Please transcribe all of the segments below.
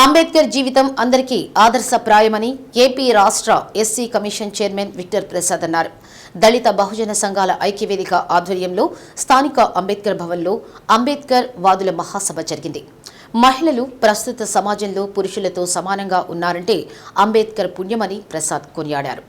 అంబేద్కర్ జీవితం అందరికీ ఆదర్శప్రాయమని ఏపీ రాష్ట్ర SC commission chairman Victor Prasad అన్నారు. దళిత బహుజన సంఘాల ఐక్యవేదిక ఆధ్వర్యంలో స్థానిక అంబేద్కర్ భవన్లో అంబేద్కర్ వాదుల మహాసభ జరిగింది. మహిళలు ప్రస్తుత సమాజంలో పురుషులతో సమానంగా ఉన్నారంటే అంబేద్కర్ పుణ్యమని ప్రసాద్ కొనియాడారు.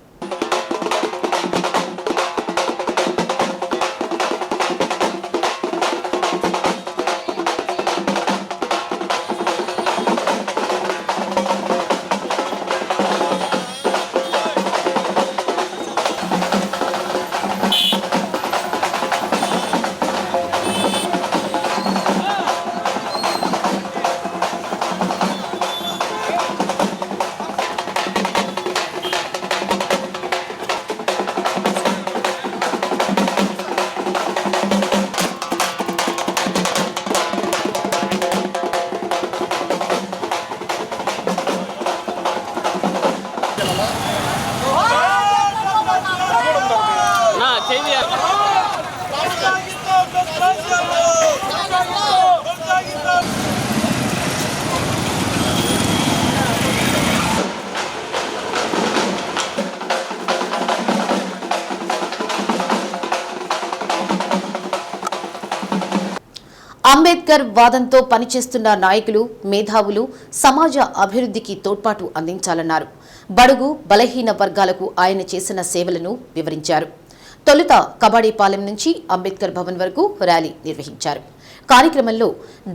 అంబేద్కర్ వాదంతో పనిచేస్తున్న నాయకులు మేధావులు సమాజ అభివృద్ధికి తోడ్పాటు అందించాలన్నారు. బడుగు బలహీన వర్గాలకు ఆయన చేసిన సేవలను వివరించారు. తొలుత కబడ్డీపాలెం నుంచి అంబేద్కర్ భవన్ వరకు ర్యాలీ నిర్వహించారు. కార్యక్రమంలో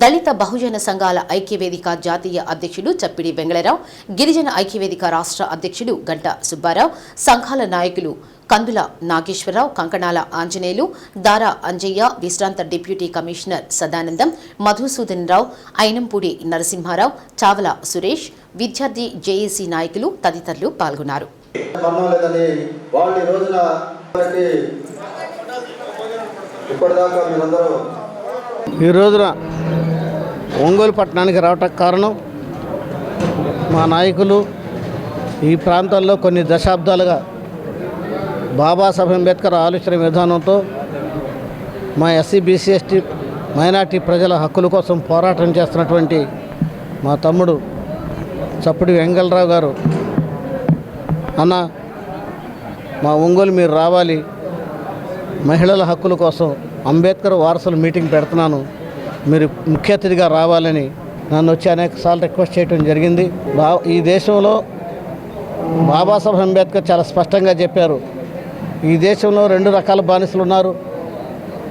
దళిత బహుజన సంఘాల ఐక్యవేదిక జాతీయ అధ్యక్షుడు చప్పిడి వెంగళరావు గిరిజన ఐక్యవేదిక రాష్ట్ర అధ్యక్షుడు గంట సుబ్బారావు సంఘాల నాయకులు కందుల నాగేశ్వరరావు కంకణాల ఆంజనేయులు దారా అంజయ్య విశ్రాంత డిప్యూటీ కమిషనర్ సదానందం మధుసూదన్ రావు అయినంపూడి నరసింహారావు చావల సురేష్ విద్యార్థి జేఏసీ నాయకులు తదితరులు పాల్గొన్నారు. ఇప్పటిదాకా మీరందరూ ఈ రోజున ఒంగోలు పట్టణానికి రావటానికి కారణం మా నాయకులు ఈ ప్రాంతాల్లో కొన్ని దశాబ్దాలుగా బాబాసాహెబ్ అంబేద్కర్ ఆలోచన విధానంతో మా ఎస్సీ బీసీ ఎస్టీ మైనార్టీ ప్రజల హక్కుల కోసం పోరాటం చేస్తున్నటువంటి మా తమ్ముడు చప్పుడి వెంగళరావు గారు. అన్న మా ఒంగోలు మీరు రావాలి. మహిళల హక్కుల కోసం అంబేద్కర్ వారసుల మీటింగ్ పెడుతున్నాను. మీరు ముఖ్య అతిథిగా రావాలని నన్ను వచ్చి అనేక సార్లు రిక్వెస్ట్ చేయడం జరిగింది. బా ఈ దేశంలో బాబాసాహెబ్ అంబేద్కర్ చాలా స్పష్టంగా చెప్పారు. ఈ దేశంలో రెండు రకాల బానిసలు ఉన్నారు.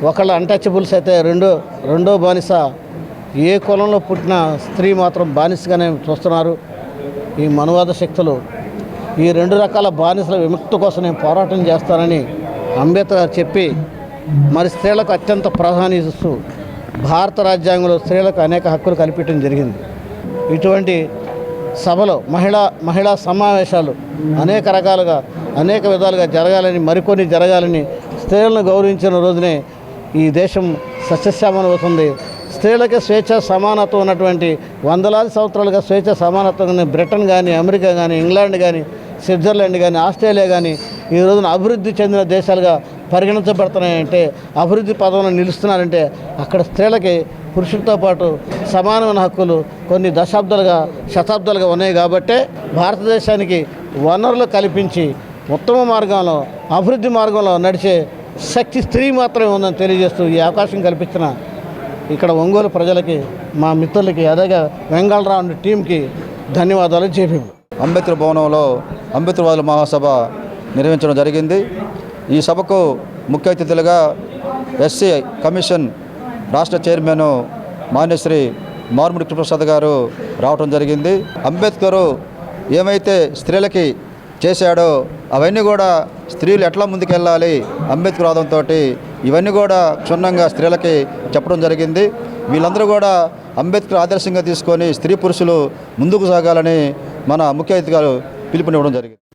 ఒకళ్ళు అన్టచబుల్స్ అయితే రెండో రెండో బానిస ఏ కులంలో పుట్టిన స్త్రీ మాత్రం బానిసగానే చూస్తున్నారు. ఈ మనువాద శక్తులు ఈ రెండు రకాల బానిసల విముక్తి కోసం నేను పోరాటం చేస్తానని అంబేద్కర్ చెప్పి మరి స్త్రీలకు అత్యంత ప్రాధాన్యత ఇస్తూ భారత రాజ్యాంగంలో స్త్రీలకు అనేక హక్కులు కల్పించడం జరిగింది. ఇటువంటి సభలో మహిళా మహిళా సమావేశాలు అనేక రకాలుగా అనేక విధాలుగా జరగాలని మరికొన్ని జరగాలని స్త్రీలను గౌరవించిన రోజునే ఈ దేశం సస్యశ్యామలం అవుతుంది. స్త్రీలకి స్వేచ్ఛ సమానత్వం ఉన్నటువంటి వందలాది సంవత్సరాలుగా స్వేచ్ఛ సమానత్వం బ్రిటన్ కానీ అమెరికా కానీ ఇంగ్లాండ్ కానీ స్విట్జర్లాండ్ కానీ ఆస్ట్రేలియా కానీ ఈ రోజున అభివృద్ధి చెందిన దేశాలుగా పరిగణించబడుతున్నాయంటే అభివృద్ధి పదంలో నిలుస్తున్నారంటే అక్కడ స్త్రీలకి పురుషులతో పాటు సమానమైన హక్కులు కొన్ని దశాబ్దాలుగా శతాబ్దాలుగా ఉన్నాయి కాబట్టే భారతదేశానికి వనరులు కల్పించి ఉత్తమ మార్గంలో అభివృద్ధి మార్గంలో నడిచే శక్తి స్త్రీ మాత్రమే ఉందని తెలియజేస్తూ ఈ అవకాశం కల్పించిన ఇక్కడ ఒంగోలు ప్రజలకి మా మిత్రులకి అదేగా వెంగళరావు టీంకి ధన్యవాదాలు చెప్పి అంబేద్కర్ భవనంలో అంబేద్కర్వాదుల మహాసభ నిర్వహించడం జరిగింది. ఈ సభకు ముఖ్య అతిథులుగా ఎస్సీ కమిషన్ రాష్ట్ర చైర్మన్ మాన్యశ్రీ మార్ముడి కృష్ణప్రసాద్ గారు రావటం జరిగింది. అంబేద్కరు ఏమైతే స్త్రీలకి చేశాడో అవన్నీ కూడా స్త్రీలు ఎట్లా ముందుకెళ్ళాలి అంబేద్కర్ వాదంతో ఇవన్నీ కూడా క్షుణ్ణంగా స్త్రీలకి చెప్పడం జరిగింది. వీళ్ళందరూ కూడా అంబేద్కర్ ఆదర్శంగా తీసుకొని స్త్రీ పురుషులు ముందుకు సాగాలని మన ముఖ్య అతిథి గారు పిలుపునివ్వడం జరిగింది.